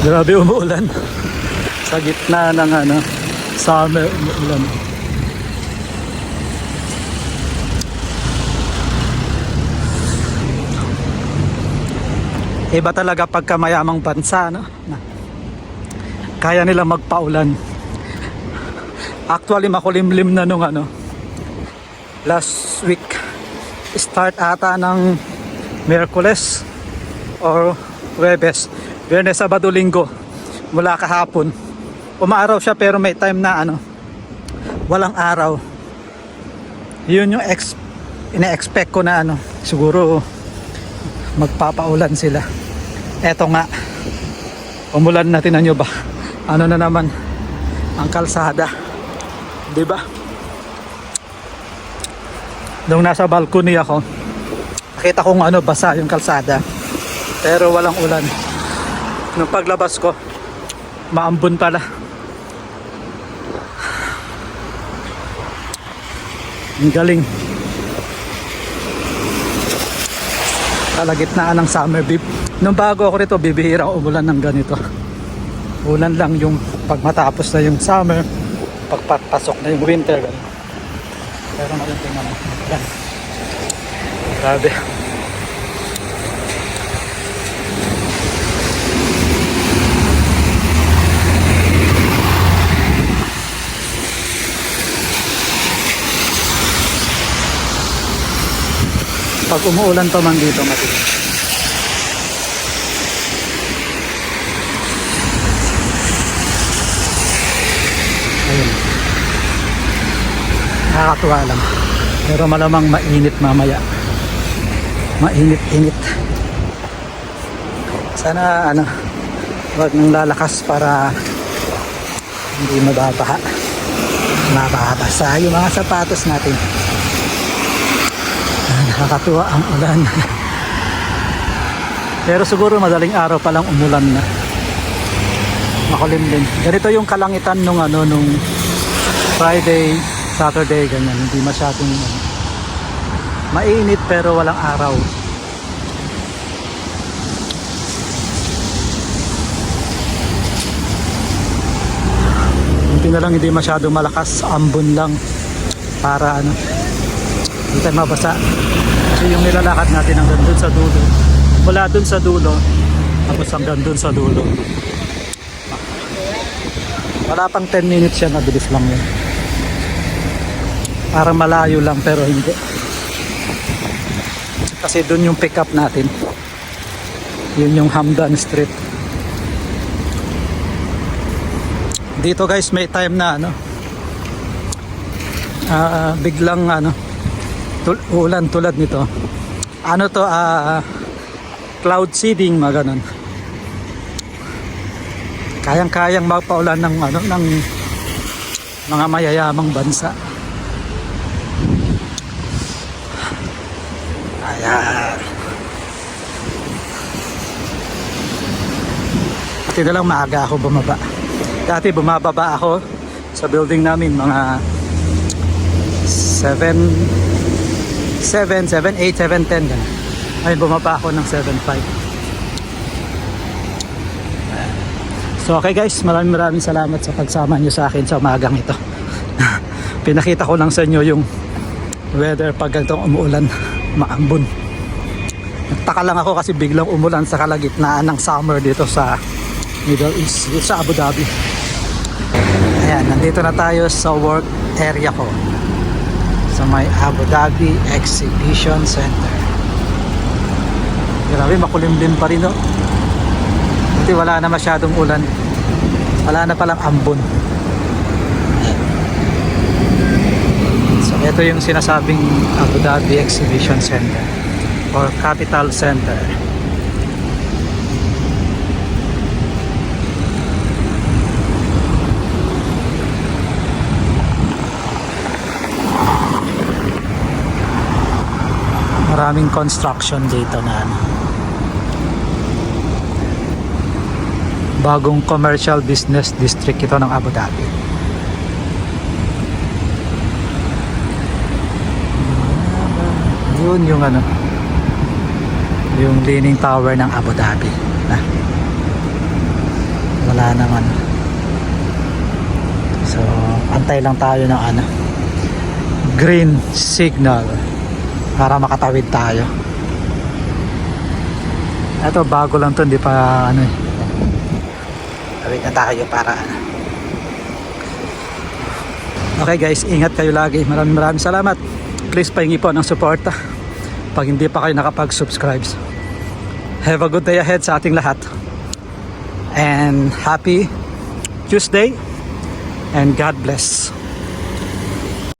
Grabe umuulan. Sa gitna ng ano, summer umuulan. Iba talaga pagka mayamang bansa, no? Kaya nila magpaulan. Actually, makulimlim na nung ano, last week. Start ata ng Miyerkules or Webes. Biyernes, Sabado, Linggo. Mula kahapon. Umaaraw siya pero may time na ano, walang araw. Yun yung ex, ina-expect ko na ano, siguro magpapaulan sila. Eto nga, umulan na nyo ba? Ano na naman ang kalsada. 'Di ba? Nung nasa balcony ako, nakita kong ano, basa yung kalsada. Pero walang ulan. Nung paglabas ko, maambon pala. Ang galing. Kalagitnaan ng summer bib. Nung bago ako rito, bibihira umulan ng ganito. Ulan lang yung pag matapos na yung summer, pagpapasok na yung winter. Ganun. Pero mo. Yan. Grabe. Pag umuulan pa man dito, matigas. Ayun. Nakakatuwa lang. Pero malamang mainit mamaya. Mainit-init. Sana ano, wag nang lalakas para hindi mababaha. Mababasa yung mga sapatos natin. Nakakatuwa ang ulan. Pero siguro madaling araw pa lang umulan na. Makulimlim. Ganito yung kalangitan nung ano nung Friday, Saturday ganyan. Hindi masyadong ano, mainit pero walang araw. Buti na lang hindi masyadong malakas, ambon lang para ano, hindi tayo mabasa. Kasi yung nilalakad natin hanggang dun sa dulo. Mula dun sa dulo, tapos hanggang dun sa dulo. Wala pang 10 minutes siya, mabilis lang yun. Parang malayo lang pero hindi. Kasi dun yung pick up natin. Yun yung Hamdan Street. Dito guys may time na ano. ah, biglang ano tul- ulan tulad nito. Ano to ah cloud seeding mga ganun. Kayang-kayang magpaulan ng ano ng mga mayayamang bansa. Ayan. Buti na lang maaga ako bumaba. Dati bumababa ako sa building namin mga 7 7, 7, 8, 7, 10 ganun. Bumaba ako ng 7, 5. So okay guys, maraming maraming salamat sa pagsama nyo sa akin sa umagang ito. Pinakita ko lang sa inyo yung weather pag ganitong umuulan, maambon. Nagtaka lang ako kasi biglang umulan sa kalagitnaan ng summer dito sa Middle East, sa Abu Dhabi. Ayan, nandito na tayo sa work area ko. Sa may Abu Dhabi Exhibition Center. Grabe, makulimlim pa rin no. Kasi wala na masyadong ulan. Wala na palang ambon. So ito yung sinasabing Abu Dhabi Exhibition Center or Capital Center. Maraming construction dito na ano. bagong commercial business district ito ng Abu Dhabi. Yun yung ano, yung leaning tower ng Abu Dhabi. Na. wala naman so antay lang tayo ng ano green signal para makatawid tayo. Ito bago lang to hindi pa ano eh. Tawid na tayo para ano. Okay guys ingat kayo lagi. Maraming maraming salamat. Please pahingi po ng suporta pag hindi pa kayo nakapag subscribe have a good day ahead sa ating lahat. And happy Tuesday and God bless